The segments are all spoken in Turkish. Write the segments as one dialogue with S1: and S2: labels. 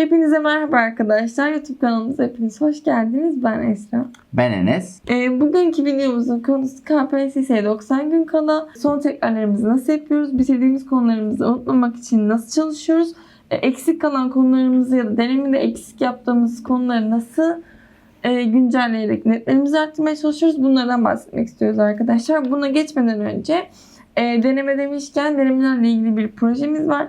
S1: Hepinize merhaba arkadaşlar. YouTube kanalımıza hepiniz hoş geldiniz. Ben Esra.
S2: Ben Enes.
S1: Ee, bugünkü videomuzun konusu KPSS 90 gün kala. Son tekrarlarımızı nasıl yapıyoruz? Bitirdiğimiz konularımızı unutmamak için nasıl çalışıyoruz? Ee, eksik kalan konularımızı ya da denemede eksik yaptığımız konuları nasıl e, güncelleyerek netlerimizi arttırmaya çalışıyoruz? Bunlardan bahsetmek istiyoruz arkadaşlar. Buna geçmeden önce e, deneme demişken denemelerle ilgili bir projemiz var.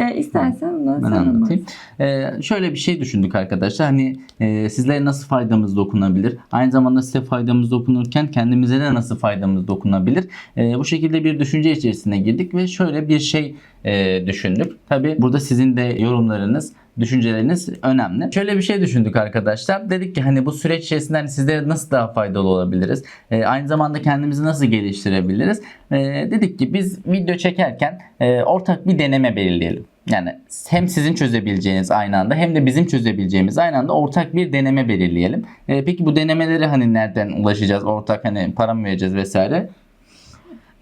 S1: E, istersen bundan
S2: Ben
S1: sen
S2: anlatayım. Ee, şöyle bir şey düşündük arkadaşlar. Hani e, sizlere nasıl faydamız dokunabilir? Aynı zamanda size faydamız dokunurken kendimize de nasıl faydamız dokunabilir? E, bu şekilde bir düşünce içerisine girdik ve şöyle bir şey e, düşündük. Tabi burada sizin de yorumlarınız düşünceleriniz önemli. Şöyle bir şey düşündük arkadaşlar. Dedik ki hani bu süreç içerisinde hani sizlere nasıl daha faydalı olabiliriz? E, aynı zamanda kendimizi nasıl geliştirebiliriz? E, dedik ki biz video çekerken e, ortak bir deneme belirleyelim. Yani hem sizin çözebileceğiniz aynı anda hem de bizim çözebileceğimiz aynı anda ortak bir deneme belirleyelim. E, peki bu denemeleri hani nereden ulaşacağız? Ortak hani para mı vereceğiz vesaire?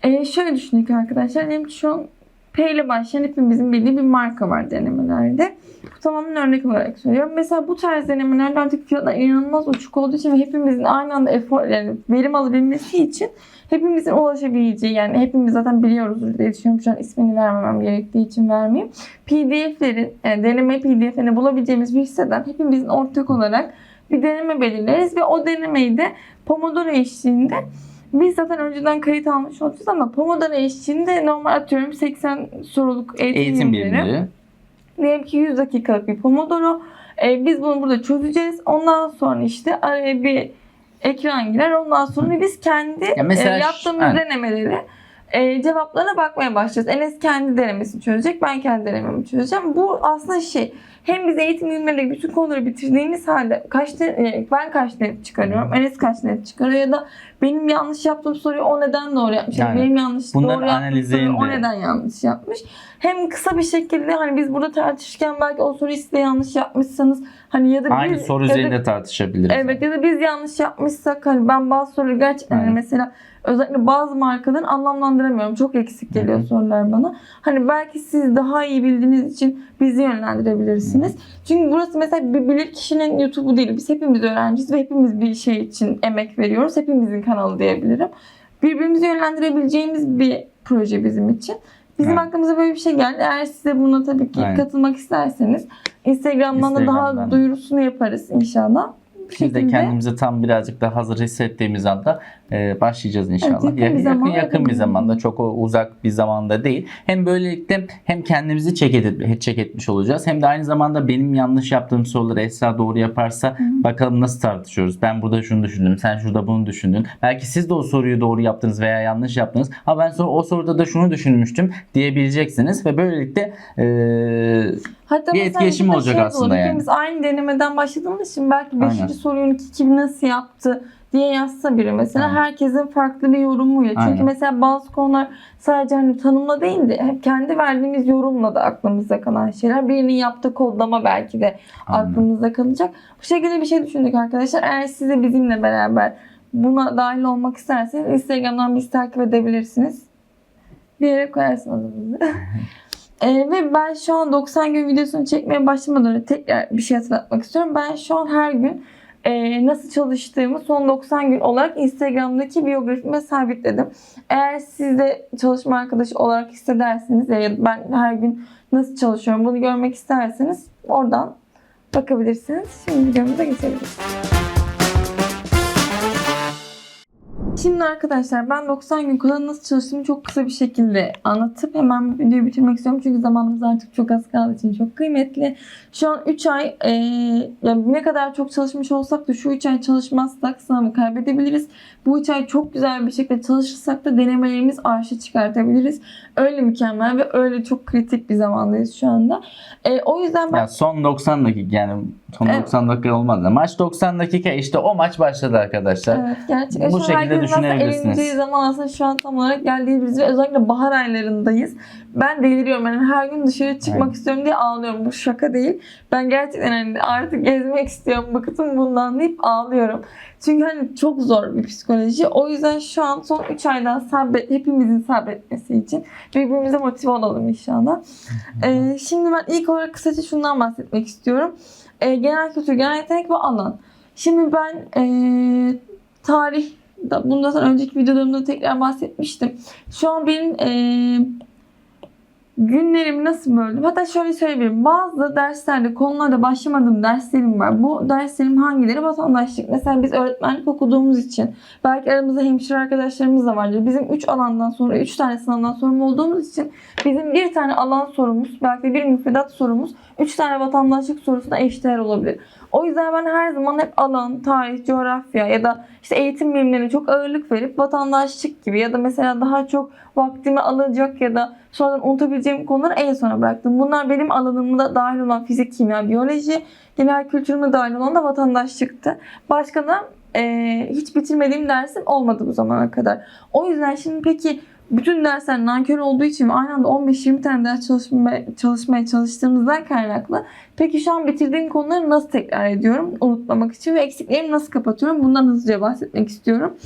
S1: Ee, şöyle düşündük arkadaşlar. Diyelim ki şu an P ile başlayan hepimizin bildiği bir marka var denemelerde. Bu tamamen örnek olarak söylüyorum. Mesela bu tarz denemelerde artık fiyatlar inanılmaz uçuk olduğu için ve hepimizin aynı anda efor, yani verim alabilmesi için hepimizin ulaşabileceği yani hepimiz zaten biliyoruz diye düşünüyorum. Şu an ismini vermemem gerektiği için vermeyeyim. PDF'lerin, yani deneme PDF'lerini bulabileceğimiz bir siteden hepimizin ortak olarak bir deneme belirleriz ve o denemeyi de Pomodoro eşliğinde biz zaten önceden kayıt almış olacağız ama Pomodoro eşliğinde normal atıyorum 80 soruluk eğitim,
S2: Eğitim
S1: birimleri. Diyelim ki 100 dakikalık bir Pomodoro. Ee, biz bunu burada çözeceğiz. Ondan sonra işte araya bir ekran girer. Ondan sonra biz kendi
S2: Ya mesela
S1: e, yaptığımız
S2: aynen.
S1: denemeleri e, cevaplarına bakmaya başlayacağız. Enes kendi denemesini çözecek. Ben kendi denememi çözeceğim. Bu aslında şey hem biz eğitim bilimlerinde bütün konuları bitirdiğimiz halde kaç net, e, ben kaç net çıkarıyorum, Enes kaç net çıkarıyor ya da benim yanlış yaptığım soruyu o neden doğru yapmış,
S2: Yani
S1: benim yanlış doğru yaptığım soruyu o
S2: de-
S1: neden yanlış yapmış. Hem kısa bir şekilde hani biz burada tartışırken belki o soruyu siz de yanlış yapmışsanız hani ya da
S2: Aynı
S1: biz,
S2: soru üzerinde tartışabiliriz.
S1: Evet ya da biz yanlış yapmışsak hani ben bazı soruları gerçekten
S2: Aynen.
S1: mesela özellikle bazı markaların anlamlandıramıyorum. Çok eksik geliyor sorular bana. Hani belki siz daha iyi bildiğiniz için bizi yönlendirebilirsiniz. Çünkü burası mesela bir bilir kişinin YouTube'u değil. Biz hepimiz öğrenciyiz ve hepimiz bir şey için emek veriyoruz. Hepimizin kanalı diyebilirim. Birbirimizi yönlendirebileceğimiz bir proje bizim için. Bizim
S2: Evet.
S1: aklımıza böyle bir şey geldi. Eğer size buna tabii ki
S2: Aynen.
S1: katılmak isterseniz Instagram'dan da daha
S2: Instagram'dan.
S1: duyurusunu yaparız inşallah.
S2: Biz de
S1: şekilde-
S2: kendimizi tam birazcık daha hazır hissettiğimiz anda e, başlayacağız inşallah.
S1: yakın bir
S2: yakın, yakın,
S1: zamanda
S2: yakın bir zamanda çok uzak bir zamanda değil. Hem böylelikle hem kendimizi check, edip, check etmiş olacağız hem de aynı zamanda benim yanlış yaptığım soruları Esra doğru yaparsa bakalım nasıl tartışıyoruz. Ben burada şunu düşündüm, sen şurada bunu düşündün. Belki siz de o soruyu doğru yaptınız veya yanlış yaptınız. Ha ben sonra o soruda da şunu düşünmüştüm diyebileceksiniz ve böylelikle e,
S1: Hatta
S2: bir etkileşim olacak
S1: şey
S2: aslında
S1: olur.
S2: yani.
S1: Hepimiz aynı denemeden başladığımız için belki 5.
S2: Aynen.
S1: sorunun kim nasıl yaptı diye yazsa biri mesela
S2: Aynen.
S1: herkesin farklı bir yorumuyla. Çünkü
S2: Aynen.
S1: mesela bazı konular sadece hani tanımla değil de hep kendi verdiğimiz yorumla da aklımızda kalan şeyler. Birinin yaptığı kodlama belki de
S2: Aynen.
S1: aklımızda kalacak. Bu şekilde bir şey düşündük arkadaşlar. Eğer siz de bizimle beraber buna dahil olmak isterseniz Instagram'dan bizi takip edebilirsiniz. Bir yere koyarsın adımızı. Ee, ve ben şu an 90 gün videosunu çekmeye başlamadan önce tekrar bir şey hatırlatmak istiyorum. Ben şu an her gün e, nasıl çalıştığımı son 90 gün olarak Instagram'daki biyografime sabitledim. Eğer siz de çalışma arkadaşı olarak hissederseniz ya da ben her gün nasıl çalışıyorum bunu görmek isterseniz oradan bakabilirsiniz. Şimdi videomuza geçebiliriz. Şimdi arkadaşlar ben 90 gün kala nasıl çalıştığımı çok kısa bir şekilde anlatıp hemen videoyu bitirmek istiyorum. Çünkü zamanımız artık çok az kaldığı için çok kıymetli. Şu an 3 ay e, yani ne kadar çok çalışmış olsak da şu 3 ay çalışmazsak sınavı kaybedebiliriz. Bu 3 ay çok güzel bir şekilde çalışırsak da denemelerimiz arşa çıkartabiliriz. Öyle mükemmel ve öyle çok kritik bir zamandayız şu anda. E, o yüzden ben
S2: Ya son 90 dakika yani son
S1: Evet.
S2: 90 dakika olmaz maç 90 dakika işte o maç başladı arkadaşlar.
S1: Evet gerçekten
S2: Bu şekilde düşünebilirsiniz.
S1: 50. zaman aslında şu an tam olarak geldiğimiz ve özellikle bahar aylarındayız. Ben deliriyorum. Yani her gün dışarı çıkmak
S2: Aynen.
S1: istiyorum diye ağlıyorum. Bu şaka değil. Ben gerçekten hani artık gezmek istiyorum. Bıktım bundan deyip ağlıyorum. Çünkü hani çok zor bir psikoloji. O yüzden şu an son 3 aydan sabret, hepimizin sabretmesi için birbirimize motive olalım inşallah. Ee, şimdi ben ilk olarak kısaca şundan bahsetmek istiyorum. Ee, genel kültür, genel yetenek ve alan. Şimdi ben ee, tarih, bundan sonra önceki videolarımda tekrar bahsetmiştim. Şu an benim ee, günlerimi nasıl böldüm? Hatta şöyle söyleyebilirim. Bazı derslerde, konularda başlamadığım derslerim var. Bu derslerim hangileri? Vatandaşlık. Mesela biz öğretmenlik okuduğumuz için belki aramızda hemşire arkadaşlarımız da vardır. Bizim 3 alandan sonra, 3 tane sınavdan sorumlu olduğumuz için bizim bir tane alan sorumuz, belki bir müfredat sorumuz, 3 tane vatandaşlık sorusuna eşdeğer olabilir. O yüzden ben her zaman hep alan, tarih, coğrafya ya da işte eğitim bilimlerine çok ağırlık verip vatandaşlık gibi ya da mesela daha çok vaktimi alacak ya da sonradan unutabileceğim konuları en sona bıraktım. Bunlar benim alanımda dahil olan fizik, kimya, biyoloji, genel kültürüme dahil olan da vatandaşlıktı. Başka da eee, hiç bitirmediğim dersim olmadı bu zamana kadar. O yüzden şimdi peki bütün dersler nankör olduğu için ve aynı anda 15-20 tane ders çalışmaya, çalışmaya çalıştığımızdan kaynaklı Peki şu an bitirdiğim konuları nasıl tekrar ediyorum unutmamak için ve eksiklerimi nasıl kapatıyorum? Bundan hızlıca bahsetmek istiyorum.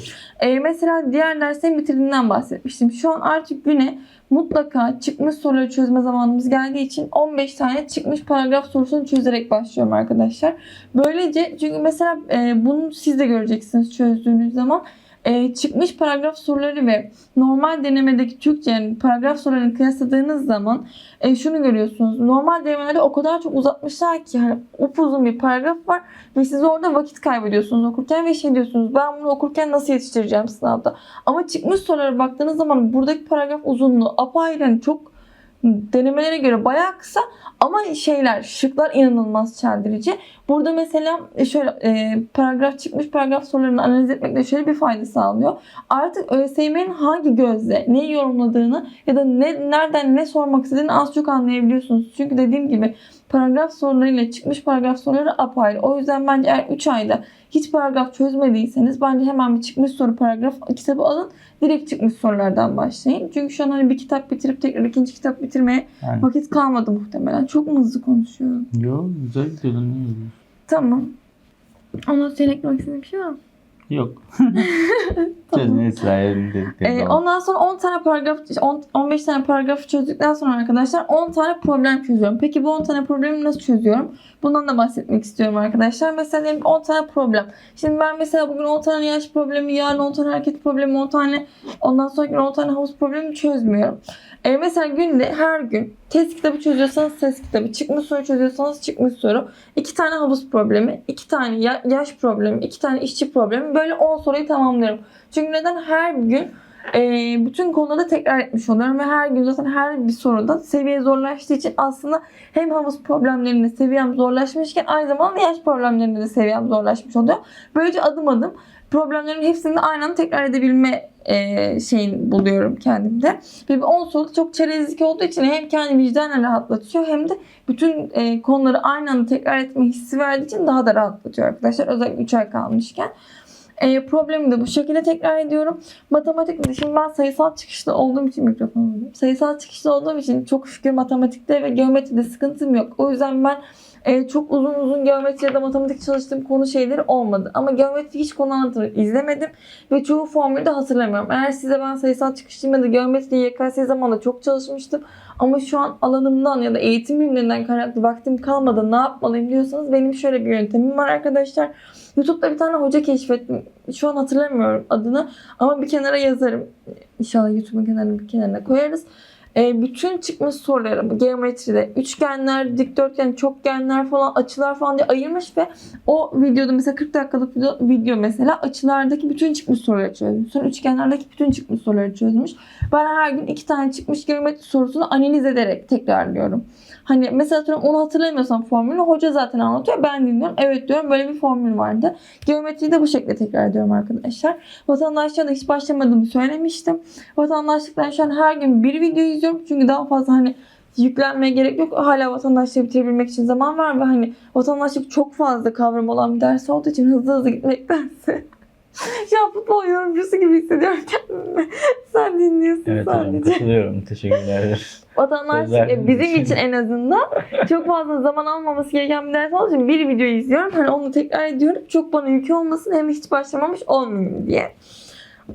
S1: Ee, mesela diğer derslerin bitirdiğimden bahsetmiştim. Şu an artık güne mutlaka çıkmış soruları çözme zamanımız geldiği için 15 tane çıkmış paragraf sorusunu çözerek başlıyorum arkadaşlar. Böylece çünkü mesela e, bunu siz de göreceksiniz çözdüğünüz zaman. E, çıkmış paragraf soruları ve normal denemedeki Türkçe yani paragraf sorularını kıyasladığınız zaman e, şunu görüyorsunuz. Normal denemelerde o kadar çok uzatmışlar ki hani upuzun bir paragraf var ve siz orada vakit kaybediyorsunuz okurken ve şey diyorsunuz ben bunu okurken nasıl yetiştireceğim sınavda. Ama çıkmış sorulara baktığınız zaman buradaki paragraf uzunluğu apayrı hani çok denemelere göre bayağı kısa ama şeyler şıklar inanılmaz çeldirici. Burada mesela e, şöyle e, paragraf çıkmış paragraf sorularını analiz etmekle şöyle bir fayda sağlıyor. Artık ÖSYM'nin hangi gözle neyi yorumladığını ya da ne nereden ne sormak istediğini az çok anlayabiliyorsunuz. Çünkü dediğim gibi paragraf sorularıyla çıkmış paragraf soruları apayrı. O yüzden bence eğer 3 ayda hiç paragraf çözmediyseniz bence hemen bir çıkmış soru paragraf kitabı alın. Direkt çıkmış sorulardan başlayın. Çünkü şu an hani bir kitap bitirip tekrar ikinci kitap bitirmeye
S2: Yani.
S1: vakit kalmadı muhtemelen. Çok mu hızlı konuşuyorum?
S2: Yok güzel gidiyordun.
S1: Tamam. Ondan sonra eklemek istediğim bir şey var mı?
S2: Yok. İsrail'in dedikleri
S1: Ee,
S2: zaman.
S1: ondan sonra 10 tane paragraf, 10, 15 tane paragrafı çözdükten sonra arkadaşlar 10 tane problem çözüyorum. Peki bu 10 tane problemi nasıl çözüyorum? Bundan da bahsetmek istiyorum arkadaşlar. Mesela diyelim ki 10 tane problem. Şimdi ben mesela bugün 10 tane yaş problemi, yarın 10 tane hareket problemi, 10 tane ondan sonraki gün 10 tane havuz problemi çözmüyorum. Ee, mesela günde her gün test kitabı çözüyorsanız test kitabı, çıkmış soru çözüyorsanız çıkmış soru, 2 tane havuz problemi, 2 tane ya- yaş problemi, 2 tane işçi problemi böyle 10 soruyu tamamlıyorum. Çünkü neden her gün e, bütün konuda tekrar etmiş oluyorum ve her gün zaten her bir soruda seviye zorlaştığı için aslında hem havuz problemlerinde seviyem zorlaşmışken aynı zamanda yaş problemlerinde de seviyem zorlaşmış oluyor. Böylece adım adım problemlerin hepsini aynı anda tekrar edebilme e, şeyin buluyorum kendimde. Ve bir 10 soru çok çerezlik olduğu için hem kendi vicdanen rahatlatıyor hem de bütün e, konuları aynı anda tekrar etme hissi verdiği için daha da rahatlatıyor arkadaşlar. Özellikle 3 ay kalmışken. E, problemi de bu şekilde tekrar ediyorum. Matematik de şimdi ben sayısal çıkışlı olduğum için mikrofonu. Sayısal çıkışlı olduğum için çok şükür matematikte ve geometride sıkıntım yok. O yüzden ben e, çok uzun uzun geometri ya da matematik çalıştığım konu şeyleri olmadı. Ama geometri hiç konu anlatımı izlemedim ve çoğu formülü de hatırlamıyorum. Eğer size ben sayısal çıkışlıyım ya da geometri YKS zamanında çok çalışmıştım. Ama şu an alanımdan ya da eğitim bilimlerinden kaynaklı vaktim kalmadı ne yapmalıyım diyorsanız benim şöyle bir yöntemim var arkadaşlar. YouTube'da bir tane hoca keşfettim. Şu an hatırlamıyorum adını ama bir kenara yazarım. İnşallah YouTube'un kenarına bir kenarına koyarız. Ee, bütün çıkmış soruları geometride üçgenler, dikdörtgen, çokgenler falan, açılar falan diye ayırmış ve o videoda mesela 40 dakikalık video, video mesela açılardaki bütün çıkmış soruları çözmüş. Sonra üçgenlerdeki bütün çıkmış soruları çözmüş. Ben her gün iki tane çıkmış geometri sorusunu analiz ederek tekrarlıyorum. Hani mesela atıyorum onu hatırlamıyorsam formülü hoca zaten anlatıyor. Ben dinliyorum. Evet diyorum böyle bir formül vardı. Geometriyi de bu şekilde tekrar ediyorum arkadaşlar. Vatandaşlığa da hiç başlamadığımı söylemiştim. Vatandaşlıktan şu an her gün bir video izliyorum. Çünkü daha fazla hani yüklenmeye gerek yok. Hala vatandaşlığı bitirebilmek için zaman var ve hani vatandaşlık çok fazla kavram olan bir ders olduğu için hızlı hızlı gitmektense an futbol yorumcusu gibi hissediyorum kendimi. Sen dinliyorsun
S2: Evet
S1: sadece.
S2: katılıyorum. Teşekkürler.
S1: Vatandaş
S2: Sözler
S1: e, bizim
S2: için.
S1: en azından çok fazla zaman almaması gereken bir ders olduğu için bir video izliyorum. Hani onu tekrar ediyorum. Çok bana yük olmasın hem hiç başlamamış olmayayım diye.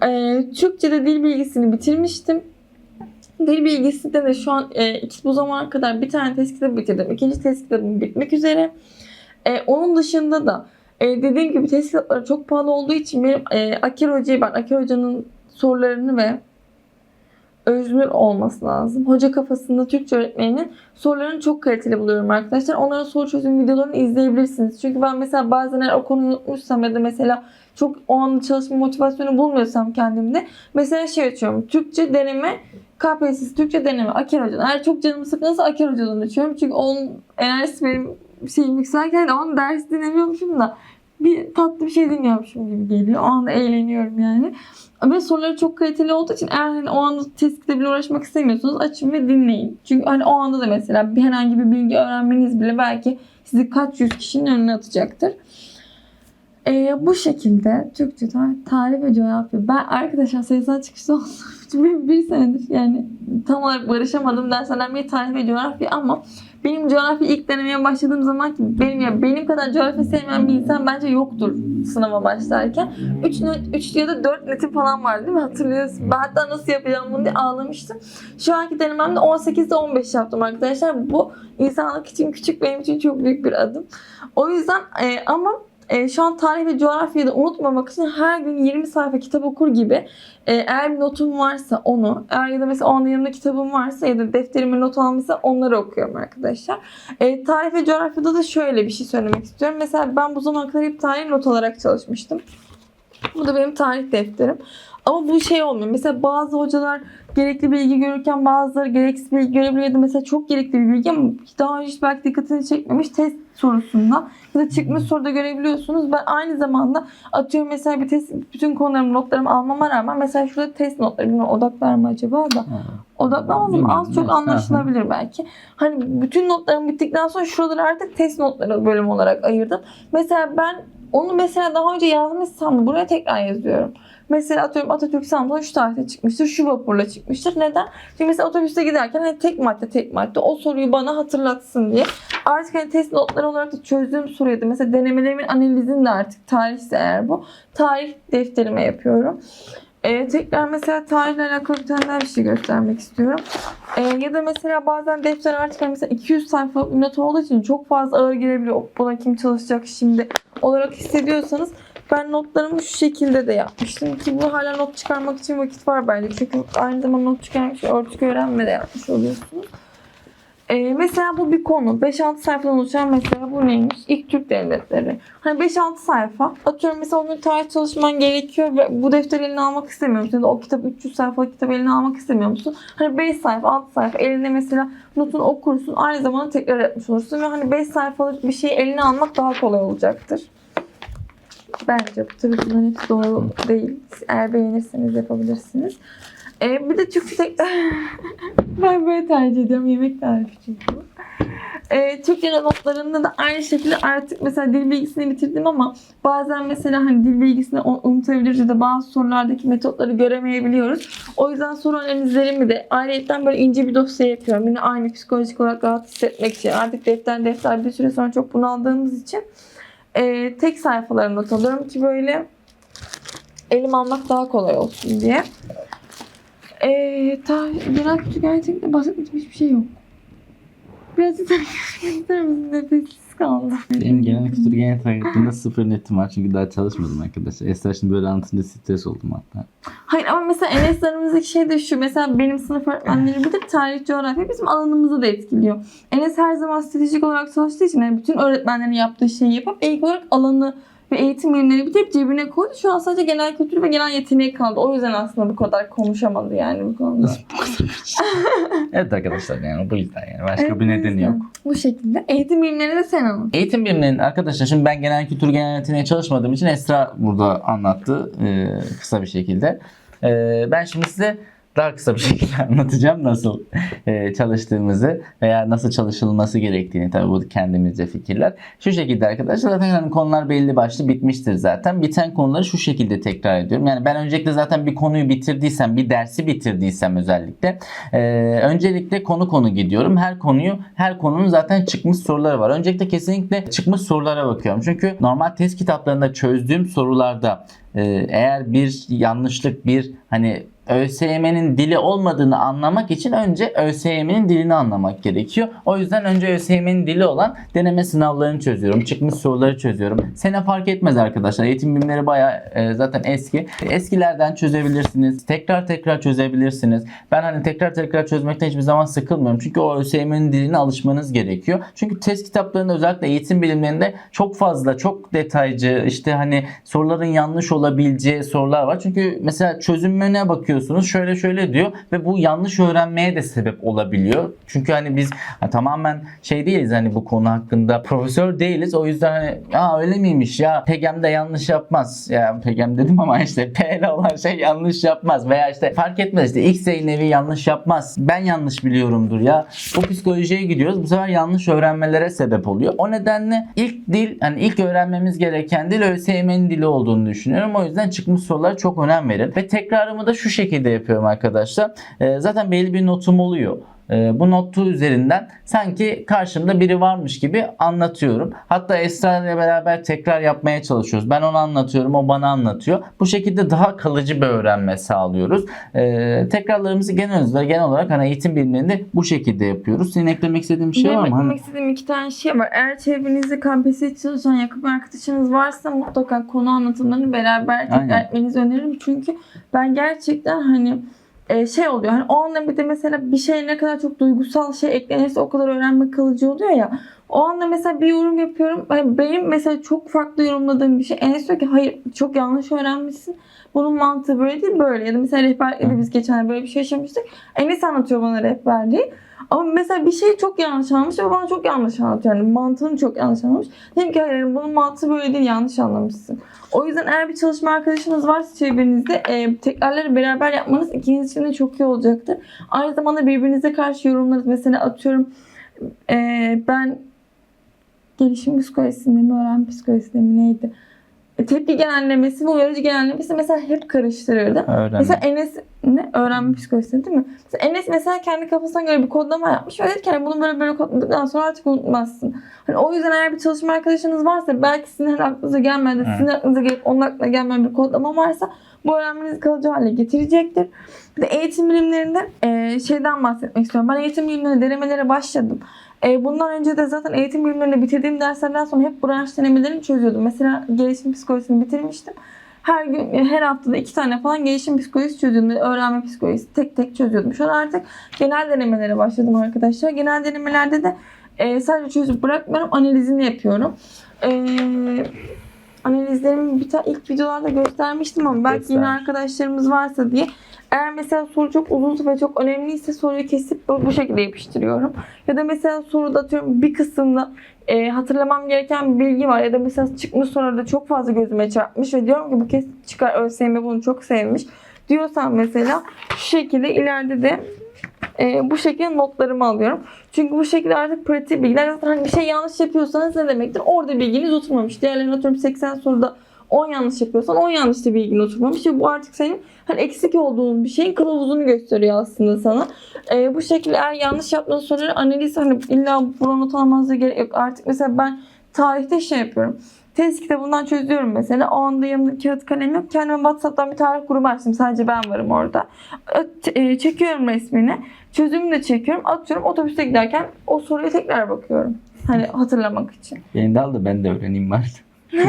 S1: Ee, Türkçe'de dil bilgisini bitirmiştim. Dil bilgisinde de şu an e, iki- bu zamana kadar bir tane test kitabı bitirdim. İkinci test kitabım bitmek üzere. E, onun dışında da e, dediğim gibi test kitapları çok pahalı olduğu için benim e, Akir Hoca'yı ben Akir Hoca'nın sorularını ve özgür olması lazım. Hoca kafasında Türkçe öğretmeninin sorularını çok kaliteli buluyorum arkadaşlar. Onların soru çözüm videolarını izleyebilirsiniz. Çünkü ben mesela bazen eğer o konuyu unutmuşsam ya da mesela çok o anda çalışma motivasyonu bulmuyorsam kendimde mesela şey açıyorum. Türkçe deneme KPSS Türkçe deneme Aker Hoca'dan. Eğer çok canımı sıkılırsa Aker Hoca'dan açıyorum. Çünkü onun enerjisi benim şeyim yükselken onun ders dinlemiyormuşum da bir tatlı bir şey dinliyormuşum gibi geliyor. O anda eğleniyorum yani. Ve soruları çok kaliteli olduğu için eğer hani o anda test kitabıyla uğraşmak istemiyorsanız açın ve dinleyin. Çünkü hani o anda da mesela bir herhangi bir bilgi öğrenmeniz bile belki sizi kaç yüz kişinin önüne atacaktır. Ee, bu şekilde Türkçe, tar- tarih ve coğrafya. Ben arkadaşlar sayısal çıkışta olduğum benim bir senedir yani tam olarak barışamadığım derslerden biri tarih ve coğrafya ama benim coğrafya ilk denemeye başladığım zaman ki benim ya benim kadar coğrafya sevmeyen bir insan bence yoktur sınava başlarken. 3 3 ya da 4 netim falan var değil mi? Hatırlıyorsun. Ben hatta nasıl yapacağım bunu diye ağlamıştım. Şu anki denememde 18'de 15 yaptım arkadaşlar. Bu insanlık için küçük benim için çok büyük bir adım. O yüzden e, ama e, şu an tarih ve coğrafyayı da unutmamak için her gün 20 sayfa kitap okur gibi e, eğer bir notum varsa onu eğer ya da mesela o anda yanımda kitabım varsa ya da defterime not almışsa onları okuyorum arkadaşlar. E, tarih ve coğrafyada da şöyle bir şey söylemek istiyorum. Mesela ben bu zamana kadar hep tarih not alarak çalışmıştım. Bu da benim tarih defterim. Ama bu şey olmuyor. Mesela bazı hocalar gerekli bilgi görürken bazıları gereksiz bilgi görebiliyor ya da mesela çok gerekli bir bilgi ama daha önce hiç belki dikkatini çekmemiş test sorusunda ya da çıkmış soruda görebiliyorsunuz. Ben aynı zamanda atıyorum mesela bir test bütün konularımı notlarımı almama rağmen mesela şurada test notları bilmiyorum odaklar mı acaba da odaklanmadım
S2: Bilmiyorum,
S1: az çok anlaşılabilir belki. Hani bütün notlarım bittikten sonra şuraları artık test notları bölüm olarak ayırdım. Mesela ben onu mesela daha önce yazmışsam buraya tekrar yazıyorum. Mesela atıyorum Atatürk Samsun şu tarihte çıkmıştır, şu vapurla çıkmıştır. Neden? Çünkü mesela otobüste giderken hani tek madde tek madde o soruyu bana hatırlatsın diye. Artık hani test notları olarak da çözdüğüm soruyu da mesela denemelerimin analizini de artık tarihse eğer bu. Tarih defterime yapıyorum. Ee, tekrar mesela tarihle alakalı bir tane daha bir şey göstermek istiyorum. Ee, ya da mesela bazen defter artık hani mesela 200 sayfa bir not olduğu için çok fazla ağır gelebiliyor. Buna kim çalışacak şimdi olarak hissediyorsanız ben notlarımı şu şekilde de yapmıştım ki bu hala not çıkarmak için vakit var bence. Çünkü aynı zamanda not çıkarmış örtük öğrenme de yapmış oluyorsunuz. Ee, mesela bu bir konu. 5-6 sayfadan oluşan mesela bu neymiş? İlk Türk devletleri. Hani 5-6 sayfa. Atıyorum mesela onun tarih çalışman gerekiyor ve bu defteri eline almak istemiyor musun? Ya da o kitap 300 sayfalık kitabı eline almak istemiyor musun? Hani 5 sayfa, 6 sayfa elinde mesela notunu okursun. Aynı zamanda tekrar etmiş olursun. Ve hani 5 sayfalık bir şeyi eline almak daha kolay olacaktır. Bence bu tabii bunların hepsi doğru değil. Eğer beğenirseniz yapabilirsiniz. Ee, bir de Türkçe tek... ben böyle tercih ediyorum. Yemek tarifi çünkü bu. Ee, Türkçe notlarında da aynı şekilde artık mesela dil bilgisini bitirdim ama bazen mesela hani dil bilgisini unutabiliriz ya da bazı sorulardaki metotları göremeyebiliyoruz. O yüzden soru analizlerimi de ayrıca böyle ince bir dosya yapıyorum. Yine aynı psikolojik olarak rahat hissetmek için. Artık defter defter bir süre sonra çok bunaldığımız için e, tek sayfalarını not alıyorum ki böyle elim almak daha kolay olsun diye. E, tarih, genel kültür gerçekten bahsetmediğim hiçbir şey yok. Birazcık daha ister? Nefessiz kaldım.
S2: Benim genel kültür genel hakkında sıfır netim var çünkü daha çalışmadım arkadaşlar. Esra şimdi böyle anlatınca stres oldum hatta.
S1: Hayır ama mesela Enes'lerimizde şey de şu. Mesela benim sınıf öğretmenlerim bir de tarih, coğrafya bizim alanımızı da etkiliyor. Enes her zaman stratejik olarak çalıştığı için yani bütün öğretmenlerin yaptığı şeyi yapıp ilk olarak alanı ve eğitim bilimleri bitirip cebine koydu. Şu an sadece genel kültür ve genel yeteneği kaldı. O yüzden aslında bu kadar konuşamadı yani bu konuda.
S2: Bir evet arkadaşlar yani bu yüzden yani başka
S1: Evet,
S2: bir nedeni yok.
S1: Bu şekilde. Eğitim bilimleri de sen anlat.
S2: Eğitim bilimlerinin arkadaşlar şimdi ben genel kültür genel yeteneğe çalışmadığım için Esra burada anlattı e, kısa bir şekilde. E, ben şimdi size daha kısa bir şekilde anlatacağım nasıl e, çalıştığımızı veya nasıl çalışılması gerektiğini tabii bu kendimizce fikirler. Şu şekilde arkadaşlar zaten hani konular belli başlı bitmiştir zaten. Biten konuları şu şekilde tekrar ediyorum. Yani ben öncelikle zaten bir konuyu bitirdiysem, bir dersi bitirdiysem özellikle e, öncelikle konu konu gidiyorum. Her konuyu, her konunun zaten çıkmış soruları var. Öncelikle kesinlikle çıkmış sorulara bakıyorum. Çünkü normal test kitaplarında çözdüğüm sorularda e, eğer bir yanlışlık, bir hani ÖSYM'nin dili olmadığını anlamak için önce ÖSYM'nin dilini anlamak gerekiyor. O yüzden önce ÖSYM'nin dili olan deneme sınavlarını çözüyorum. Çıkmış soruları çözüyorum. Sene fark etmez arkadaşlar. Eğitim bilimleri bayağı e, zaten eski. Eskilerden çözebilirsiniz. Tekrar tekrar çözebilirsiniz. Ben hani tekrar tekrar çözmekten hiçbir zaman sıkılmıyorum. Çünkü o ÖSYM'nin diline alışmanız gerekiyor. Çünkü test kitaplarında özellikle eğitim bilimlerinde çok fazla, çok detaycı işte hani soruların yanlış olabileceği sorular var. Çünkü mesela çözümüne bakıyorsunuz şöyle şöyle diyor ve bu yanlış öğrenmeye de sebep olabiliyor. Çünkü hani biz ha, tamamen şey değiliz hani bu konu hakkında profesör değiliz. O yüzden hani ya öyle miymiş ya Pegem de yanlış yapmaz. Ya Pegem dedim ama işte P ile olan şey yanlış yapmaz veya işte fark etmez işte X Zeynep'i yanlış yapmaz. Ben yanlış biliyorumdur ya. Bu psikolojiye gidiyoruz. Bu sefer yanlış öğrenmelere sebep oluyor. O nedenle ilk dil hani ilk öğrenmemiz gereken dil ÖSYM'nin dili olduğunu düşünüyorum. O yüzden çıkmış sorulara çok önem verin. Ve tekrarımı da şu şekilde yapıyorum arkadaşlar. Ee, zaten belli bir notum oluyor. Ee, bu notu üzerinden sanki karşımda biri varmış gibi anlatıyorum. Hatta Esra ile beraber tekrar yapmaya çalışıyoruz. Ben ona anlatıyorum, o bana anlatıyor. Bu şekilde daha kalıcı bir öğrenme sağlıyoruz. Ee, tekrarlarımızı genel olarak, genel olarak hani eğitim bilimlerinde bu şekilde yapıyoruz. Senin eklemek istediğin bir şey
S1: Benim
S2: var mı? Hani-
S1: eklemek istediğim iki tane şey var. Eğer çevrenizde KPSS çalışan yakın bir arkadaşınız varsa mutlaka konu anlatımlarını beraber tekrar etmenizi öneririm. Çünkü ben gerçekten hani e, şey oluyor. Hani o anda bir de mesela bir şeye ne kadar çok duygusal şey eklenirse o kadar öğrenme kalıcı oluyor ya. O anda mesela bir yorum yapıyorum. Benim mesela çok farklı yorumladığım bir şey. Enes diyor ki hayır çok yanlış öğrenmişsin. Bunun mantığı böyle değil böyle. Ya da mesela rehberlikte de biz geçen böyle bir şey yaşamıştık. Enes anlatıyor bana rehberliği. Ama mesela bir şeyi çok yanlış anlamış ve bana çok yanlış anlatıyor. Yani mantığını çok yanlış anlamış. Dedim ki hayır bunun mantığı böyle değil yanlış anlamışsın. O yüzden eğer bir çalışma arkadaşınız varsa çevrenizde e, tekrarları beraber yapmanız ikiniz için de çok iyi olacaktır. Aynı zamanda birbirinize karşı yorumlarınız mesela atıyorum e, ben gelişim psikolojisinde mi öğrenme psikolojisinde mi neydi? E, tepki genellemesi ve uyarıcı genellemesi mesela hep karıştırırdım.
S2: Öğrenme.
S1: Mesela Enes ne öğrenme psikolojisi değil mi? Mesela Enes mesela kendi kafasına göre bir kodlama yapmış ve dedi ki hani bunu böyle böyle kodladıktan sonra artık unutmazsın. Hani o yüzden eğer bir çalışma arkadaşınız varsa belki sizin her aklınıza gelmedi,
S2: Evet.
S1: sizin aklınıza gelip onun aklına gelmeyen bir kodlama varsa bu öğrenmenizi kalıcı hale getirecektir. Bir de eğitim bilimlerinde e, şeyden bahsetmek istiyorum. Ben eğitim bilimlerine denemelere başladım. E, bundan önce de zaten eğitim bilimlerini bitirdiğim derslerden sonra hep branş denemelerini çözüyordum. Mesela gelişim psikolojisini bitirmiştim. Her gün, her haftada iki tane falan gelişim psikolojisi çözüyordum. Öğrenme psikolojisi tek tek çözüyordum. Şu an artık genel denemelere başladım arkadaşlar. Genel denemelerde de e, sadece çözüp bırakmıyorum. Analizini yapıyorum. E, analizlerimi bir tane ilk videolarda göstermiştim ama belki yine
S2: Göster.
S1: arkadaşlarımız varsa diye. Eğer mesela soru çok uzunsa ve çok önemliyse soruyu kesip bu, bu şekilde yapıştırıyorum. Ya da mesela soruda atıyorum bir kısımda e, hatırlamam gereken bir bilgi var ya da mesela çıkmış soruda çok fazla gözüme çarpmış ve diyorum ki bu kez çıkar ÖSYM bunu çok sevmiş diyorsan mesela şu şekilde ileride de e, bu şekilde notlarımı alıyorum. Çünkü bu şekilde artık pratik bilgiler zaten hani bir şey yanlış yapıyorsanız ne demektir? Orada bilginiz oturmamış. Diğerlerine atıyorum 80 soruda 10 yanlış yapıyorsan 10 yanlışta bilgin oturmamış. Ve bu artık senin hani eksik olduğun bir şeyin kılavuzunu gösteriyor aslında sana. Ee, bu şekilde eğer yanlış yaptığın soruları analiz hani illa buna not almanıza gerek yok. Artık mesela ben tarihte şey yapıyorum. Test kitabından çözüyorum mesela. O anda yanımda kağıt kalem yok. Kendime WhatsApp'tan bir tarih grubu açtım. Sadece ben varım orada. E, Çekiyorum resmini. Çözümünü de çekiyorum. Atıyorum otobüste giderken o soruya tekrar bakıyorum. Hani hatırlamak için.
S2: Beni de al da ben de öğreneyim bari.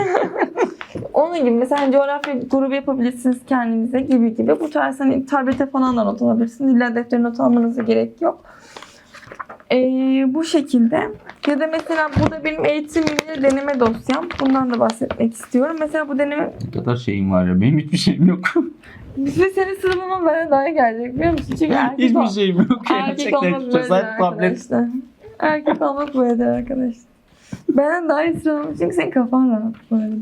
S1: Onun gibi mesela coğrafya grubu yapabilirsiniz kendinize gibi gibi. Bu tarz hani tablete falan da not alabilirsiniz. İlla deftere not almanıza gerek yok. Ee, bu şekilde. Ya da mesela bu da benim eğitim bilimleri deneme dosyam. Bundan da bahsetmek istiyorum. Mesela bu deneme
S2: Ne kadar şeyim var ya. Benim hiçbir şeyim yok.
S1: ve senin sınavına bana daha gelecek biliyor musun? Çünkü erkek,
S2: hiçbir
S1: ol-
S2: şeyim yok.
S1: erkek olmak böyledir arkadaşlar. Erkek olmak böyledir arkadaşlar. Benden daha iyi sıralamış çünkü senin kafan rahat bu arada.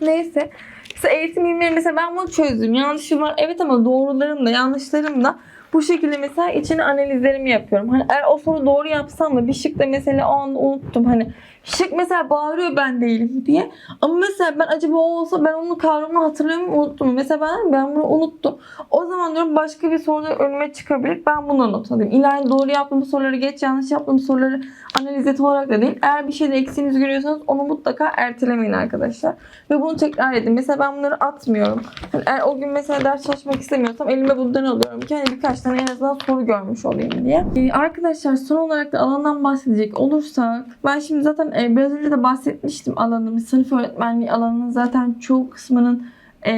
S1: Neyse. Mesela eğitim bilimleri mesela ben bunu çözdüm. Yanlışım var evet ama doğrularım da yanlışlarım da bu şekilde mesela içine analizlerimi yapıyorum. Hani eğer o soru doğru yapsam da bir şıkta mesela o anda unuttum. Hani şık mesela bağırıyor ben değilim diye. Ama mesela ben acaba o olsa ben onun kavramını hatırlıyor muyum unuttum. mu? Mesela ben ben bunu unuttum. O zaman diyorum başka bir soruda önüme çıkabilir. Ben buna not alayım. İlahi doğru yaptığım soruları geç yanlış yaptığım soruları analiz et olarak da değil. Eğer bir şeyde eksiğinizi görüyorsanız onu mutlaka ertelemeyin arkadaşlar. Ve bunu tekrar edin. Mesela ben bunları atmıyorum. Hani eğer o gün mesela ders çalışmak istemiyorsam elime bundan alıyorum ki hani birkaç tane en azından soru görmüş olayım diye. Ee, arkadaşlar son olarak da alandan bahsedecek olursak ben şimdi zaten e, biraz önce de bahsetmiştim alanımız. Sınıf öğretmenliği alanının zaten çoğu kısmının e,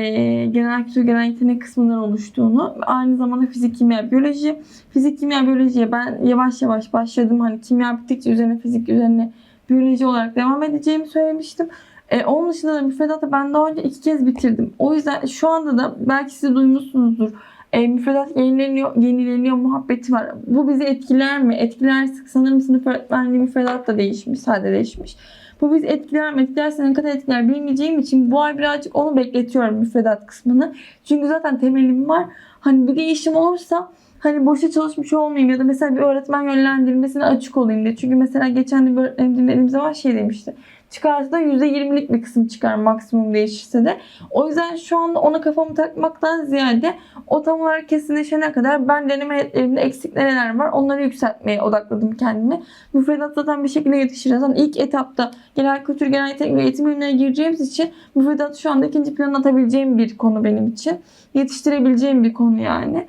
S1: genel kültür, genel yetenek kısmından oluştuğunu aynı zamanda fizik, kimya, biyoloji. Fizik, kimya, biyolojiye ben yavaş yavaş başladım. Hani kimya bittikçe üzerine fizik, üzerine biyoloji olarak devam edeceğimi söylemiştim. E, onun dışında da müfredatı ben daha önce iki kez bitirdim. O yüzden şu anda da belki siz duymuşsunuzdur. E, müfredat yenileniyor, yenileniyor muhabbeti var. Bu bizi etkiler mi? Etkilerse sanırım sınıf öğretmenliği müfredat da değişmiş, sadece değişmiş. Bu bizi etkiler mi? Etkilerse ne kadar etkiler bilmeyeceğim için bu ay birazcık onu bekletiyorum müfredat kısmını. Çünkü zaten temelim var. Hani bir değişim olursa hani boşa çalışmış olmayayım ya da mesela bir öğretmen yönlendirmesine açık olayım diye. Çünkü mesela geçen bir öğretmenim dinlediğim zaman şey demişti. Çıkarsa da %20'lik bir kısım çıkar maksimum değişirse de. O yüzden şu anda ona kafamı takmaktan ziyade o tam olarak kesinleşene kadar ben deneme netlerimde eksik nereler var onları yükseltmeye odakladım kendimi. Müfredat zaten bir şekilde yetişir. Zaten ilk etapta genel kültür, genel yetenek ve eğitim bilimlerine gireceğimiz için müfredat şu anda ikinci plana atabileceğim bir konu benim için. Yetiştirebileceğim bir konu yani.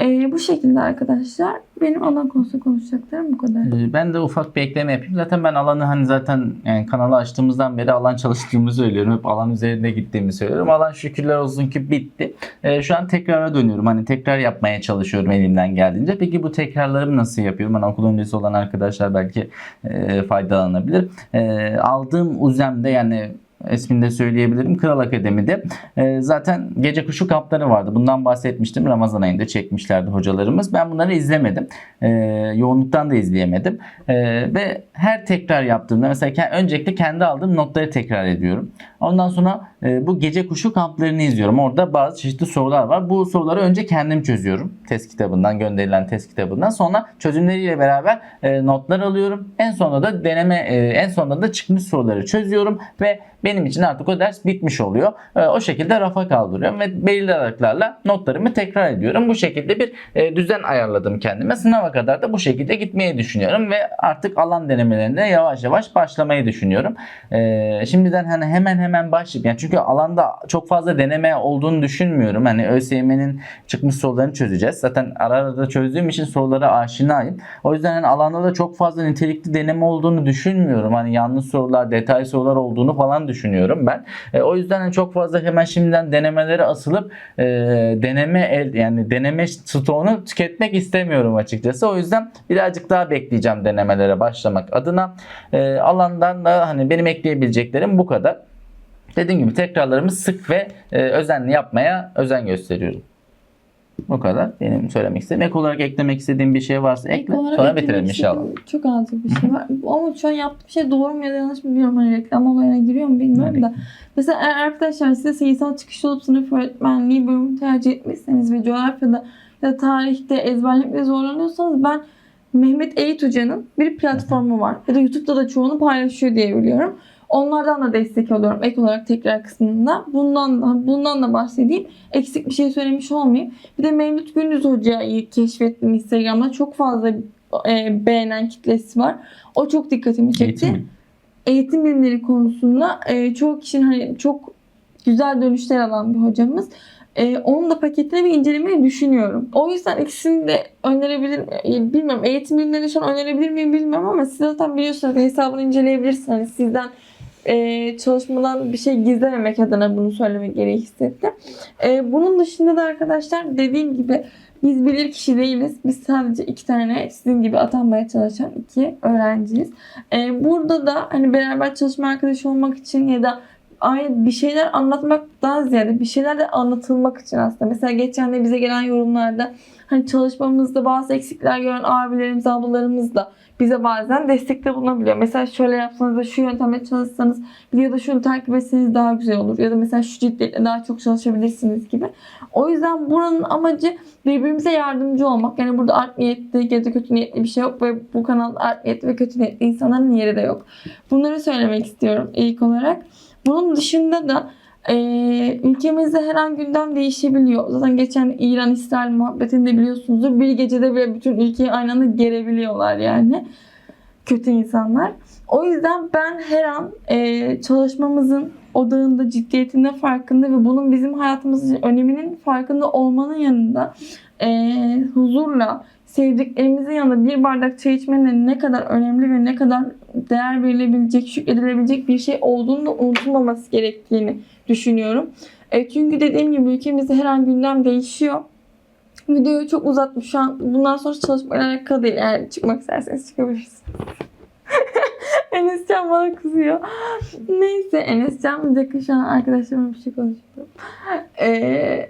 S1: Ee, bu şekilde arkadaşlar benim alan konusunda konuşacaklarım bu kadar.
S2: Ee, Ben de ufak bir ekleme yapayım. Zaten ben alanı hani zaten yani kanalı açtığımızdan beri alan çalıştığımı söylüyorum. Hep alan üzerinde gittiğimi söylüyorum. Alan şükürler olsun ki bitti. Ee, şu an tekrara dönüyorum. Hani tekrar yapmaya çalışıyorum elimden geldiğince. Peki bu tekrarlarımı nasıl yapıyorum? Hani okul öncesi olan arkadaşlar belki e, faydalanabilir. E, aldığım uzemde yani ismini de söyleyebilirim. Kral Akademi'de e, zaten gece kuşu kampları vardı. Bundan bahsetmiştim. Ramazan ayında çekmişlerdi hocalarımız. Ben bunları izlemedim. E, yoğunluktan da izleyemedim. E, ve her tekrar yaptığımda mesela ke- öncelikle kendi aldığım notları tekrar ediyorum. Ondan sonra e, bu gece kuşu kamplarını izliyorum. Orada bazı çeşitli sorular var. Bu soruları önce kendim çözüyorum. Test kitabından gönderilen test kitabından. Sonra çözümleriyle beraber e, notlar alıyorum. En sonunda da deneme e, en sonunda da çıkmış soruları çözüyorum ve benim için artık o ders bitmiş oluyor. E, o şekilde rafa kaldırıyorum ve belirli aralıklarla notlarımı tekrar ediyorum. Bu şekilde bir e, düzen ayarladım kendime. Sınava kadar da bu şekilde gitmeyi düşünüyorum ve artık alan denemelerine yavaş yavaş başlamayı düşünüyorum. E, şimdiden hani hemen hemen başlayıp yani çünkü alanda çok fazla deneme olduğunu düşünmüyorum. Hani ÖSYM'nin çıkmış sorularını çözeceğiz. Zaten ara ara da çözdüğüm için sorulara aşinayım. O yüzden hani alanda da çok fazla nitelikli deneme olduğunu düşünmüyorum. Hani yanlış sorular, detay sorular olduğunu falan düşünüyorum ben. E, o yüzden çok fazla hemen şimdiden denemelere asılıp e, deneme el yani deneme stoğunu tüketmek istemiyorum açıkçası. O yüzden birazcık daha bekleyeceğim denemelere başlamak adına. E, alandan da hani benim ekleyebileceklerim bu kadar. Dediğim gibi tekrarlarımı sık ve e, özenli yapmaya özen gösteriyorum. Bu kadar benim söylemek istediğim. Ek olarak eklemek istediğim bir şey varsa ekle.
S1: Olarak
S2: Sonra bitirelim inşallah.
S1: Çok az bir şey var. Ama şu an yaptığım şey doğru mu ya da yanlış mı bilmiyorum. Hani reklam olayına giriyor mu bilmiyorum da. Mesela eğer arkadaşlar size sayısal çıkışlı olup sınıf öğretmenliği bölümü tercih etmişseniz ve coğrafyada ya da tarihte ezberlemekte zorlanıyorsanız ben Mehmet Eğit Hoca'nın bir platformu var. Ya da YouTube'da da çoğunu paylaşıyor diye biliyorum. Onlardan da destek alıyorum ek olarak tekrar kısmında. Bundan da, bundan da bahsedeyim. Eksik bir şey söylemiş olmayayım. Bir de Mevlüt Gündüz Hoca'yı keşfettim Instagram'da. Çok fazla e, beğenen kitlesi var. O çok dikkatimi çekti.
S2: Eğitim
S1: bilimleri konusunda e, çoğu kişinin hani çok güzel dönüşler alan bir hocamız. E, onun da paketine bir incelemeyi düşünüyorum. O yüzden ikisini de önerebilir e, bilmiyorum. Eğitim bilimlerini şu an önerebilir miyim bilmiyorum ama siz zaten biliyorsunuz hesabını inceleyebilirsiniz. Hani sizden e, çalışmadan bir şey gizlememek adına bunu söylemek gereği hissettim. E, bunun dışında da arkadaşlar dediğim gibi biz bilir kişi değiliz. Biz sadece iki tane sizin gibi atanmaya çalışan iki öğrenciyiz. E, burada da hani beraber çalışma arkadaşı olmak için ya da aynı bir şeyler anlatmaktan ziyade bir şeyler de anlatılmak için aslında. Mesela geçen de bize gelen yorumlarda hani çalışmamızda bazı eksikler gören abilerimiz, ablalarımız da bize bazen destekte bulunabiliyor. Mesela şöyle yapsanız da şu yöntemle çalışsanız ya da şunu takip etseniz daha güzel olur. Ya da mesela şu ciddiyetle daha çok çalışabilirsiniz gibi. O yüzden buranın amacı birbirimize yardımcı olmak. Yani burada art niyetli ya da kötü niyetli bir şey yok ve bu kanalda art niyetli ve kötü niyetli insanların yeri de yok. Bunları söylemek istiyorum ilk olarak. Bunun dışında da ee, ülkemizde her an gündem değişebiliyor. Zaten geçen İran-İsrail muhabbetini de biliyorsunuzdur. Bir gecede bile bütün ülkeyi aynı anda gerebiliyorlar yani. Kötü insanlar. O yüzden ben her an e, çalışmamızın odağında, ciddiyetinde farkında ve bunun bizim hayatımız için öneminin farkında olmanın yanında e, huzurla, sevdiklerimizin yanında bir bardak çay içmenin ne kadar önemli ve ne kadar değer verilebilecek, şükredilebilecek bir şey olduğunu da unutulmaması gerektiğini düşünüyorum. E, çünkü dediğim gibi ülkemizde her an gündem değişiyor. Videoyu çok uzatmış. Şu an bundan sonra çalışmayla alakalı değil. Eğer çıkmak isterseniz çıkabilirsiniz. Enescan bana kızıyor. Neyse Enescan bir dakika şu an arkadaşlarımla bir şey konuşuyorum. Ee,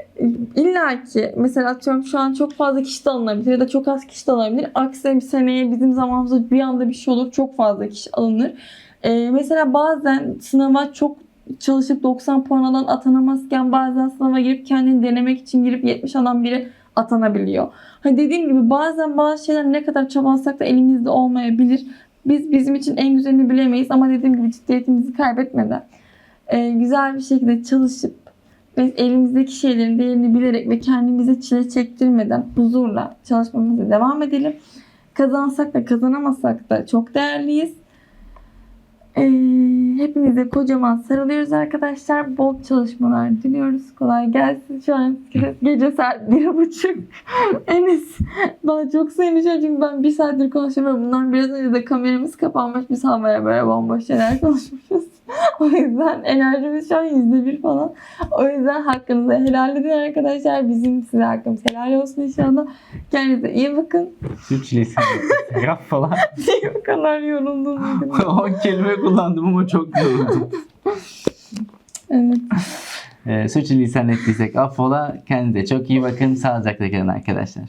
S1: İlla ki mesela atıyorum şu an çok fazla kişi de alınabilir ya da çok az kişi de alınabilir. Aksine bir seneye bizim zamanımızda bir anda bir şey olur çok fazla kişi alınır. Ee, mesela bazen sınava çok çalışıp 90 puan alan atanamazken bazen sınava girip kendini denemek için girip 70 alan biri atanabiliyor. Hani dediğim gibi bazen bazı şeyler ne kadar çabalasak da elimizde olmayabilir. Biz bizim için en güzelini bilemeyiz ama dediğim gibi ciddiyetimizi kaybetmeden e, güzel bir şekilde çalışıp ve elimizdeki şeylerin değerini bilerek ve kendimize çile çektirmeden huzurla çalışmamıza devam edelim. Kazansak da kazanamasak da çok değerliyiz. Ee, hepinize kocaman sarılıyoruz arkadaşlar. Bol çalışmalar diliyoruz. Kolay gelsin. Şu an gece saat bir buçuk. Enes daha çok seveceğim çünkü ben bir saattir konuşuyorum. Bundan biraz önce de kameramız kapanmış. Biz havaya böyle bomboş şeyler konuşmuşuz. o yüzden enerjimiz şu an yüzde bir falan. O yüzden hakkınızı helal edin arkadaşlar. Bizim size hakkımız helal olsun inşallah. Kendinize iyi bakın.
S2: Sürçülisan Yap falan.
S1: Niye bu kadar yoruldun? bugün?
S2: 10 kelime kullandım ama çok yoruldum.
S1: evet.
S2: Ee, sürçülisan ettiysek affola. Kendinize çok iyi bakın. Sağlıcakla kalın arkadaşlar.